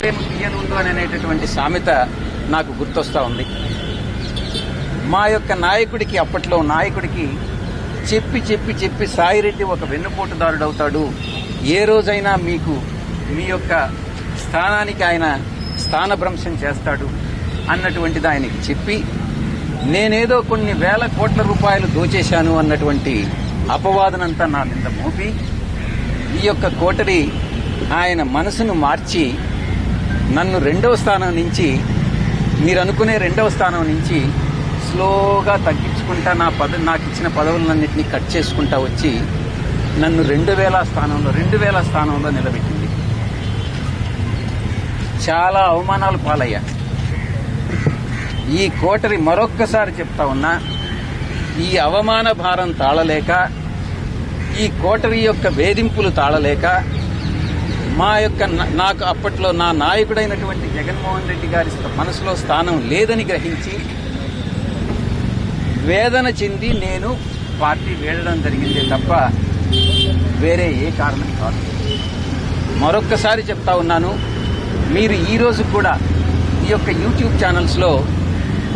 ప్రేమ తీయనుండు అనేటటువంటి సామెత నాకు గుర్తొస్తా ఉంది. మా యొక్క నాయకుడికి అప్పట్లో నాయకుడికి చెప్పి చెప్పి చెప్పి సాయిరెడ్డి ఒక వెన్నుపోటుదారుడు అవుతాడు ఏ రోజైనా మీకు మీ యొక్క స్థానానికి ఆయన స్థానభ్రంశం చేస్తాడు అన్నటువంటిది ఆయనకి చెప్పి నేనేదో కొన్ని వేల కోట్ల రూపాయలు దోచేశాను అన్నటువంటి అపవాదనంతా నా మీద మోపి ఈ యొక్క కోటరి ఆయన మనసును మార్చి నన్ను రెండవ స్థానం నుంచి మీరు అనుకునే రెండవ స్థానం నుంచి స్లోగా తగ్గించుకుంటా నా పద నాకు ఇచ్చిన పదవులన్నింటినీ కట్ చేసుకుంటా వచ్చి నన్ను రెండు వేల స్థానంలో రెండు వేల స్థానంలో నిలబెట్టింది. చాలా అవమానాలు పాలయ్యా. ఈ కోటరి మరొక్కసారి చెప్తా ఉన్నా ఈ అవమాన భారం తాళలేక ఈ కోటరి యొక్క వేధింపులు తాళలేక మా యొక్క నాకు అప్పట్లో నా నాయకుడైనటువంటి జగన్మోహన్ రెడ్డి గారి మనసులో స్థానం లేదని గ్రహించి వేదన చెంది నేను పార్టీ వేడడం జరిగిందే తప్ప వేరే ఏ కారణం కాదు. మరొక్కసారి చెప్తా ఉన్నాను మీరు ఈరోజు కూడా ఈ యొక్క యూట్యూబ్ ఛానల్స్లో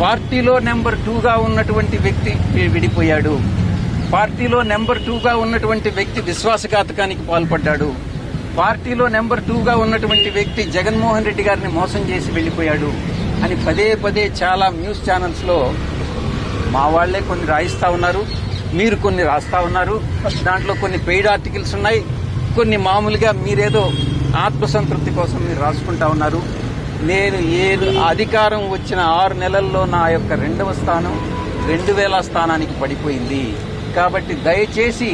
పార్టీలో నెంబర్ టూగా ఉన్నటువంటి వ్యక్తి విడిపోయాడు. పార్టీలో నెంబర్ టూగా ఉన్నటువంటి వ్యక్తి విశ్వాసఘాతకానికి పాల్పడ్డాడు. పార్టీలో నెంబర్ టూగా ఉన్నటువంటి వ్యక్తి జగన్మోహన్ రెడ్డి గారిని మోసం చేసి వెళ్ళిపోయాడు అని పదే పదే చాలా న్యూస్ ఛానల్స్లో మా వాళ్ళే కొన్ని రాయిస్తా ఉన్నారు మీరు కొన్ని రాస్తా ఉన్నారు. దాంట్లో కొన్ని పెయిడ్ ఆర్టికల్స్ ఉన్నాయి. కొన్ని మామూలుగా మీరేదో ఆత్మసంతృప్తి కోసం మీరు రాసుకుంటా ఉన్నారు. నేను ఏ అధికారం వచ్చిన ఆరు నెలల్లో నా యొక్క రెండవ స్థానం రెండు వేల స్థానానికి పడిపోయింది. కాబట్టి దయచేసి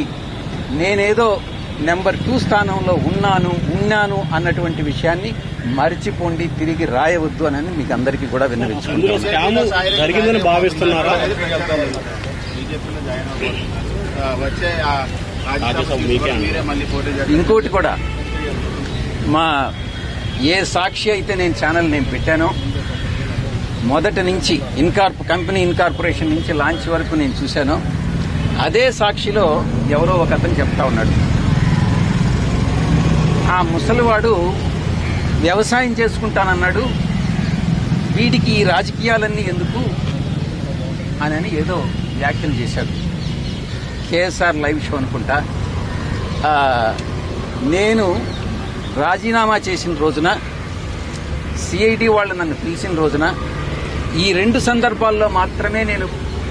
నేనేదో నెంబర్ టూ స్థానంలో ఉన్నాను ఉన్నాను అన్నటువంటి విషయాన్ని మర్చిపోండి తిరిగి రాయవద్దు అని మీకు అందరికీ కూడా అందులో విన్నవించుకుంటాను స్కామ్ జరిగిందని భావిస్తున్నారా? ఇంకోటి కూడా మా ఏ సాక్షి అయితే నేను ఛానల్ నేను పెట్టానో మొదటి నుంచి ఇన్కార్ప్ కంపెనీ ఇన్కార్పొరేషన్ నుంచి లాంచ్ వరకు నేను చూశాను అదే సాక్షిలో ఎవరో ఒక అతను చెప్తా ఉన్నాడు. ఆ ముసలివాడు వ్యవసాయం చేసుకుంటానన్నాడు. వీడికి ఈ రాజకీయాలన్నీ ఎందుకు? అని ఏదో వ్యాఖ్యలు చేశాడు. కేఎస్ఆర్ లైవ్ షో అనుకుంటా. నేను రాజీనామా చేసిన రోజున సిఐడి వాళ్ళు నన్ను పిలిచిన రోజున ఈ రెండు సందర్భాల్లో మాత్రమే నేను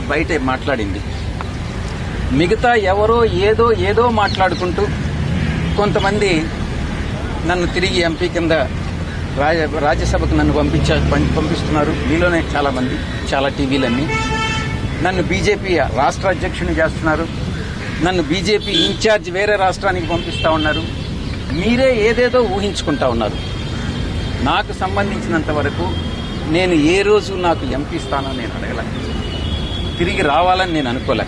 బయట మాట్లాడింది. మిగతా ఎవరో ఏదో ఏదో మాట్లాడుకుంటూ కొంతమంది నన్ను తిరిగి ఎంపీ కింద రాజ రాజ్యసభకు నన్ను పంపించ పం- పంపిస్తున్నారు. మీలోనే చాలా మంది చాలా టీవీలన్నీ. నన్ను బీజేపీ రాష్ట్ర అధ్యక్షుని చేస్తున్నారు. నన్ను బీజేపీ ఇన్ఛార్జ్ వేరే రాష్ట్రానికి పంపిస్తా ఉన్నారు. మీరే ఏదేదో ఊహించుకుంటా ఉన్నారు. నాకు సంబంధించినంత వరకు నేను ఏ రోజు నాకు ఎంపీ స్థానం నేను అడగలే. తిరిగి రావాలని నేను అనుకోలే.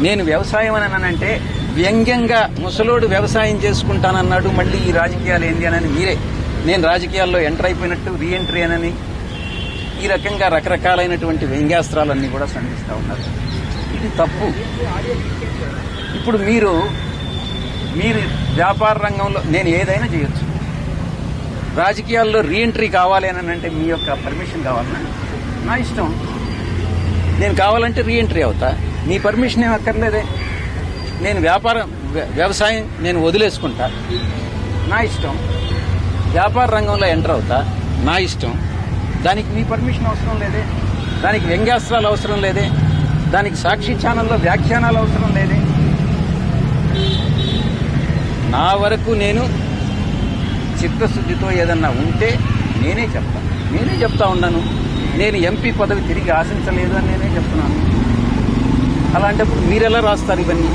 నేను వ్యవసాయం అని అంటే వ్యంగ్యంగా ముసలోడు వ్యవసాయం చేసుకుంటానన్నాడు మళ్ళీ ఈ రాజకీయాలు ఏంది అని మీరే. నేను రాజకీయాల్లో ఎంటర్ అయిపోయినట్టు రీఎంట్రీ అనని ఈ రకంగా రకరకాలైనటువంటి వ్యంగ్యాస్త్రాలన్నీ కూడా సంధిస్తూ ఉన్నారు. ఇది తప్పు. ఇప్పుడు మీరు మీరు వ్యాపార రంగంలో నేను ఏదైనా చేయొచ్చు. రాజకీయాల్లో రీఎంట్రీ కావాలి అని అంటే మీ యొక్క పర్మిషన్ కావాలన్నా నా ఇష్టం. నేను కావాలంటే రీఎంట్రీ అవుతా. మీ పర్మిషన్ ఏం అక్కర్లేదే. నేను వ్యాపారం వ్యవసాయం నేను వదిలేసుకుంటా. నా ఇష్టం. వ్యాపార రంగంలో ఎంటర్ అవుతా. నా ఇష్టం. దానికి మీ పర్మిషన్ అవసరం లేదే. దానికి వ్యంగ్యాస్త్రాలు అవసరం లేదే. దానికి సాక్షి ఛానల్లో వ్యాఖ్యానాలు అవసరం లేదే. నా వరకు నేను చిత్తశుద్ధితో ఏదన్నా ఉంటే నేనే చెప్తాను నేనే చెప్తా ఉన్నాను నేను ఎంపీ పదవి తిరిగి ఆశించలేదు అని నేనే చెప్తున్నాను. అలాంటప్పుడు మీరెలా రాస్తారు ఇవన్నీ?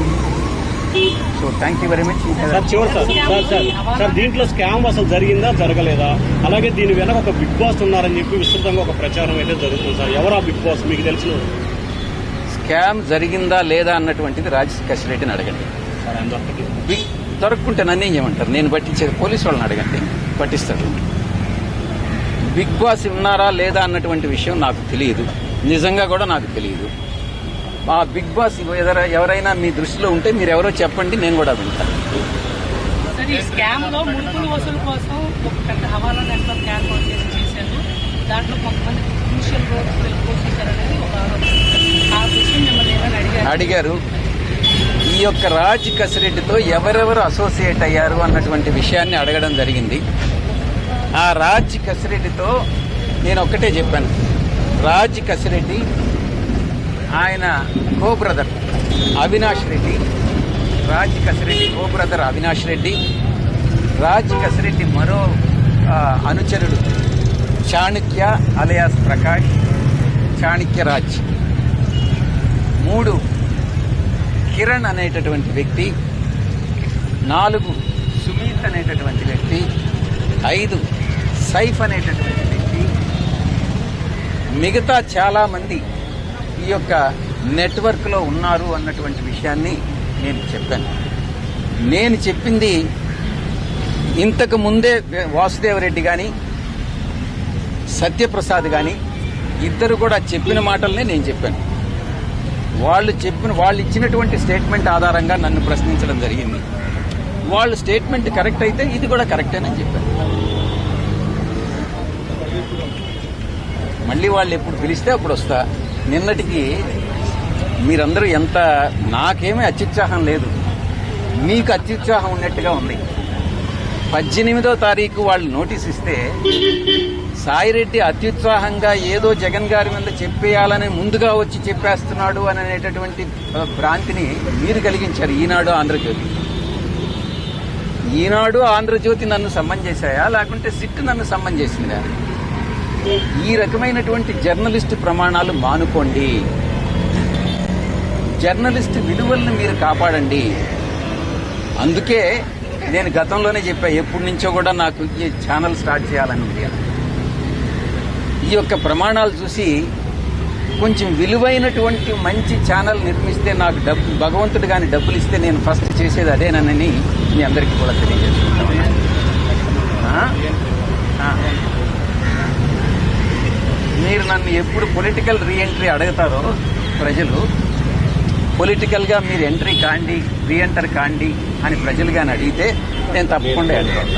So thank you very much sir చివరి సార్ సార్ సార్ సార్ దీంట్లో స్కామ్ అసలు జరిగిందా జరగలేదా? అలాగే దీని వెనక ఒక బిగ్ బాస్ ఉన్నారని చెప్పి విస్తృతంగా ఒక ప్రచారం అయితే జరుగుతుంది సార్ ఎవరు ఆ బిగ్ బాస్? మీకు తెలిసిన స్కామ్ జరిగిందా లేదా అన్నటువంటిది రాజశేఖర్ రెడ్డిని అడగండి. బిగ్ దొరకకుంటే నన్నేం చేయమంటారు? నేను పట్టించేది పోలీసు వాళ్ళని అడగండి. పట్టిస్తాడు బిగ్ బాస్ ఉన్నారా లేదా అన్నటువంటి విషయం నాకు తెలియదు. నిజంగా కూడా నాకు తెలియదు. ఆ బిగ్ బాస్ ఎవర- ఎవరైనా మీ దృష్టిలో ఉంటే మీరు ఎవరో చెప్పండి నేను కూడా వింటాను అడిగారు. ఈ యొక్క రాజ్ కసిరెడ్డితో ఎవరెవరు అసోసియేట్ అయ్యారు అన్నటువంటి విషయాన్ని అడగడం జరిగింది. ఆ రాజ్ కసిరెడ్డితో నేను ఒక్కటే చెప్పాను. రాజ్ కసిరెడ్డి ఆయన co brother Avinash Reddy Raj Kasireddy co brother Avinash Reddy Raj Kasireddy మరో అనుచరుడు చాణక్య అలయాస్ ప్రకాష్ చాణక్య రాజ్. మూడు కిరణ్ అనేటటువంటి వ్యక్తి నాలుగు సుమీత్ అనేటటువంటి వ్యక్తి ఐదు సైఫ్ అనేటటువంటి వ్యక్తి మిగతా చాలామంది ఈ యొక్క నెట్వర్క్లో ఉన్నారు అన్నటువంటి విషయాన్ని నేను చెప్పాను. నేను చెప్పింది ఇంతకు ముందే వాసుదేవరెడ్డి కానీ సత్యప్రసాద్ కానీ ఇద్దరు కూడా చెప్పిన మాటలనే నేను చెప్పాను. వాళ్ళు చెప్పిన వాళ్ళు ఇచ్చినటువంటి స్టేట్మెంట్ ఆధారంగా నన్ను ప్రశ్నించడం జరిగింది. వాళ్ళు స్టేట్మెంట్ కరెక్ట్ అయితే ఇది కూడా కరెక్టేనని చెప్పాను. మళ్ళీ వాళ్ళు ఎప్పుడు పిలిస్తే అప్పుడు వస్తా. నిన్నటికి మీరందరూ ఎంత నాకేమీ అత్యుత్సాహం లేదు. మీకు అత్యుత్సాహం ఉన్నట్టుగా ఉంది. పద్దెనిమిదో తారీఖు వాళ్ళు నోటీస్ ఇస్తే సాయిరెడ్డి అత్యుత్సాహంగా ఏదో జగన్ గారి మీద చెప్పేయాలని ముందుగా వచ్చి చెప్పేస్తున్నాడు అని అనేటటువంటి భ్రాంతిని మీరు కలిగించారు ఈనాడు ఆంధ్రజ్యోతి. ఈనాడు ఆంధ్రజ్యోతి నన్ను సమ్మన్ చేశాయా? లేకుంటే సిట్ నన్ను సమ్మన్ చేసిందా? ఈ రకమైనటువంటి జర్నలిస్ట్ ప్రమాణాలు మానుకోండి. జర్నలిస్ట్ విలువలను మీరు కాపాడండి. అందుకే నేను గతంలోనే చెప్పా ఎప్పటి నుంచో కూడా నాకు ఈ ఛానల్ స్టార్ట్ చేయాలని ఉంది. ఈ యొక్క ప్రమాణాలు చూసి కొంచెం విలువైనటువంటి మంచి ఛానల్ నిర్మిస్తే నాకు డబ్బు భగవంతుడు కానీ డబ్బులు ఇస్తే నేను ఫస్ట్ చేసేది అదేనని మీ అందరికీ కూడా తెలియజేస్తున్నాను ఉన్నాను. ఆ? ఆ. మీరు నన్ను ఎప్పుడు పొలిటికల్ రీఎంట్రీ అడుగుతారో ప్రజలు పొలిటికల్గా మీరు ఎంట్రీ కాండి రీఎంటర్ కాండి అని ప్రజలు కానీ అడిగితే నేను తప్పకుండా అడుగుతాను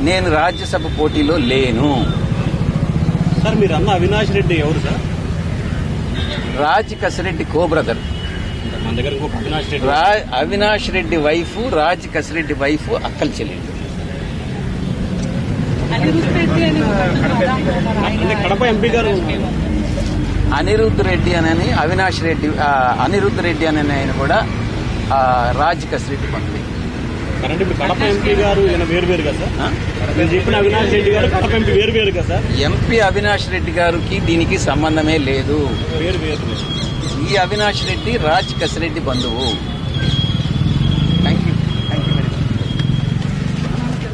నేను రాజ్యసభ పోటీలో లేను. సార్ మీరు అన్న అవినాష్ రెడ్డి ఎవరు sir? Raj Kasireddy co brother Avinash Reddy wife Raj Kasireddy wife అక్కల చెల్లెళ్ళు అనిరుద్ధ్ రెడ్డి అని ఒక అతను అదాంలో ఉన్నారు. ఆయన- అంటే కడప ఎంపీ గారు అనిరుద్ధ్ రెడ్డి అని అవినాష్ రెడ్డి ఆ, అనిరుద్ధ్ రెడ్డి అనే ఆయన కూడా ఆ, రాజ్ కసిరెడ్డి బంధువు అంటే మీ కడప ఎంపీ గారు ఈయన వేరు వేరు కదా సార్? ఆ? మీరు చెప్పిన అవినాష్ రెడ్డి కడప ఎంపీ అవినాష్ రెడ్డి గారికి దీనికి సంబంధమే లేదు. ఈ అవినాష్ రెడ్డి రాజ్ కసిరెడ్డి బంధువు.